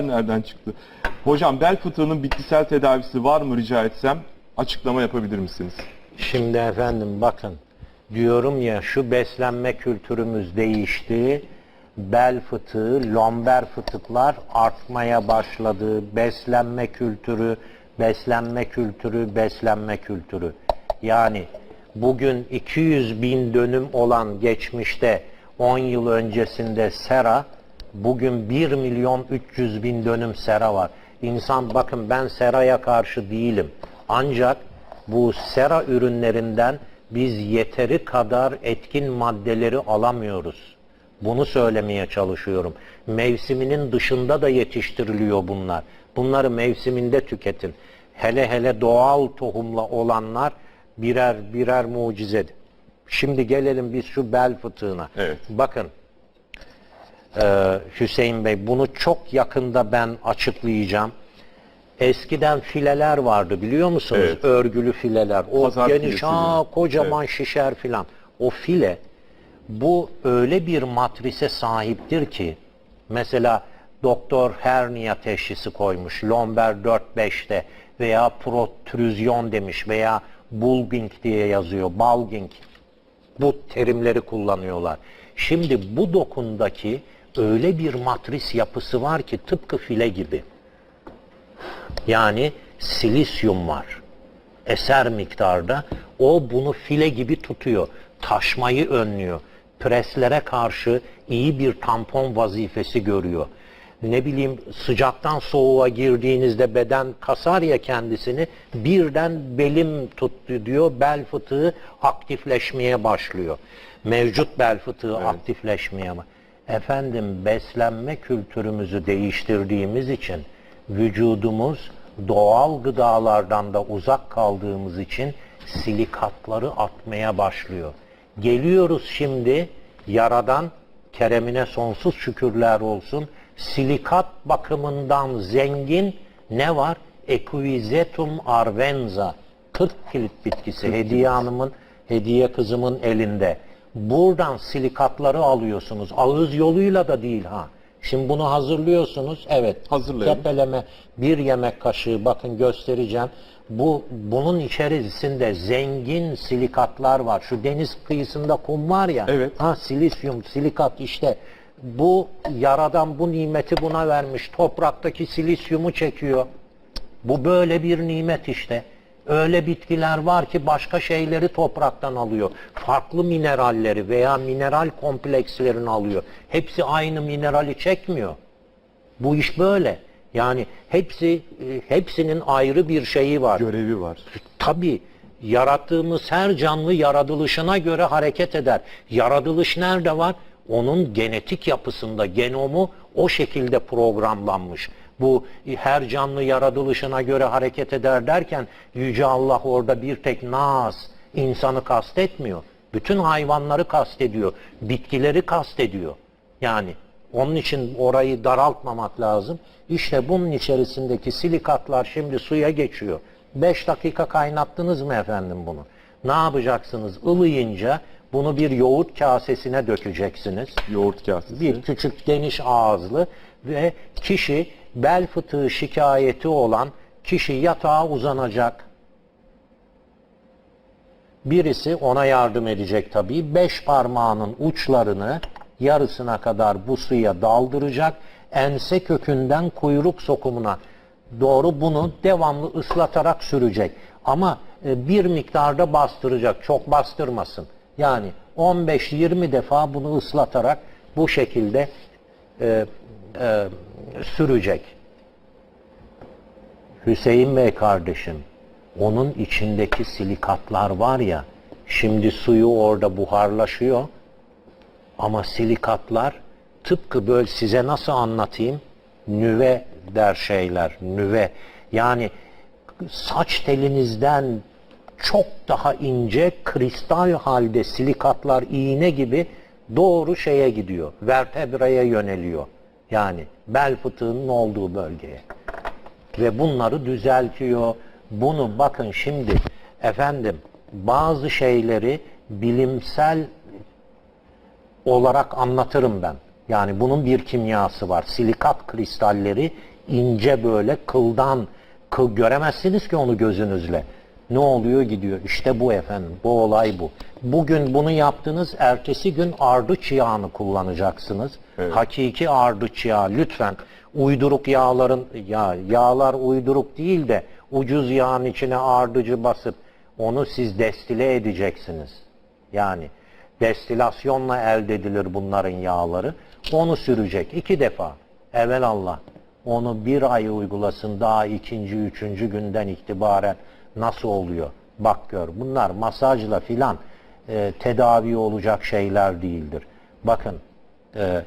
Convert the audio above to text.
nereden çıktı? Hocam bel fıtığının bitkisel tedavisi var mı rica etsem? Açıklama yapabilir misiniz? Şimdi efendim bakın diyorum ya şu beslenme kültürümüz değişti. Bel fıtığı, lomber fıtıklar artmaya başladı. Beslenme kültürü, beslenme kültürü, beslenme kültürü. Yani bugün 200 bin dönüm olan geçmişte 10 yıl öncesinde sera, bugün 1 milyon 300 bin dönüm sera var. İnsan bakın ben seraya karşı değilim. Ancak bu sera ürünlerinden biz yeteri kadar etkin maddeleri alamıyoruz. Bunu söylemeye çalışıyorum. Mevsiminin dışında da yetiştiriliyor bunlar. Bunları mevsiminde tüketin. Hele hele doğal tohumla olanlar birer birer mucizedir. Şimdi gelelim biz şu bel fıtığına. Evet. Bakın ee, Hüseyin Bey bunu çok yakında ben açıklayacağım. Eskiden fileler vardı biliyor musunuz? Evet. Örgülü fileler. O Pazar geniş gibi. kocaman şişer filan. O file bu öyle bir matrise sahiptir ki mesela doktor hernia teşhisi koymuş lomber 4-5'te veya protrüzyon demiş veya bulging diye yazıyor. Bulging bu terimleri kullanıyorlar. Şimdi bu dokundaki öyle bir matris yapısı var ki tıpkı file gibi. Yani silisyum var. Eser miktarda. O bunu file gibi tutuyor. Taşmayı önlüyor. Preslere karşı iyi bir tampon vazifesi görüyor. Ne bileyim sıcaktan soğuğa girdiğinizde beden kasar ya kendisini birden belim tuttu diyor bel fıtığı aktifleşmeye başlıyor. Mevcut bel fıtığı aktifleşmeye mi? Efendim beslenme kültürümüzü değiştirdiğimiz için vücudumuz doğal gıdalardan da uzak kaldığımız için silikatları atmaya başlıyor. Geliyoruz şimdi yaradan keremine sonsuz şükürler olsun. Silikat bakımından zengin ne var? Equisetum arvenza. 40 kilit bitkisi. Hediye Hanım'ın, Hediye kızımın elinde. Buradan silikatları alıyorsunuz. Ağız yoluyla da değil ha. Şimdi bunu hazırlıyorsunuz. Evet. Hazırlayalım. Tepeleme bir yemek kaşığı bakın göstereceğim. Bu bunun içerisinde zengin silikatlar var. Şu deniz kıyısında kum var ya. Evet. Ha silisyum, silikat işte bu yaradan bu nimeti buna vermiş. Topraktaki silisyumu çekiyor. Bu böyle bir nimet işte. Öyle bitkiler var ki başka şeyleri topraktan alıyor. Farklı mineralleri veya mineral komplekslerini alıyor. Hepsi aynı minerali çekmiyor. Bu iş böyle. Yani hepsi e, hepsinin ayrı bir şeyi var. Görevi var. Tabii yarattığımız her canlı yaratılışına göre hareket eder. Yaratılış nerede var? Onun genetik yapısında genomu o şekilde programlanmış. Bu her canlı yaratılışına göre hareket eder derken Yüce Allah orada bir tek nas, insanı kastetmiyor. Bütün hayvanları kastediyor, bitkileri kastediyor. Yani onun için orayı daraltmamak lazım. İşte bunun içerisindeki silikatlar şimdi suya geçiyor. 5 dakika kaynattınız mı efendim bunu? Ne yapacaksınız? Ilıyınca bunu bir yoğurt kasesine dökeceksiniz. Yoğurt kasesi. Bir küçük geniş ağızlı ve kişi bel fıtığı şikayeti olan kişi yatağa uzanacak. Birisi ona yardım edecek tabii. Beş parmağının uçlarını yarısına kadar bu suya daldıracak. Ense kökünden kuyruk sokumuna doğru bunu devamlı ıslatarak sürecek. Ama e, bir miktarda bastıracak. Çok bastırmasın. Yani 15-20 defa bunu ıslatarak bu şekilde e, e, sürecek. Hüseyin Bey kardeşim, onun içindeki silikatlar var ya, şimdi suyu orada buharlaşıyor ama silikatlar tıpkı böyle size nasıl anlatayım? Nüve der şeyler, nüve. Yani saç telinizden çok daha ince kristal halde silikatlar iğne gibi doğru şeye gidiyor. Vertebraya yöneliyor. Yani bel fıtığının olduğu bölgeye ve bunları düzeltiyor. Bunu bakın şimdi efendim bazı şeyleri bilimsel olarak anlatırım ben. Yani bunun bir kimyası var. Silikat kristalleri ince böyle kıldan kıl göremezsiniz ki onu gözünüzle. Ne oluyor gidiyor. İşte bu efendim. Bu olay bu. Bugün bunu yaptınız. Ertesi gün ardıç yağını kullanacaksınız. Hakiki ardıç yağı. Lütfen uyduruk yağların ya yağlar uyduruk değil de ucuz yağın içine ardıcı basıp onu siz destile edeceksiniz. Yani destilasyonla elde edilir bunların yağları. Onu sürecek iki defa. Evvel Allah onu bir ay uygulasın daha ikinci, üçüncü günden itibaren nasıl oluyor? Bak gör. Bunlar masajla filan e, tedavi olacak şeyler değildir. Bakın e,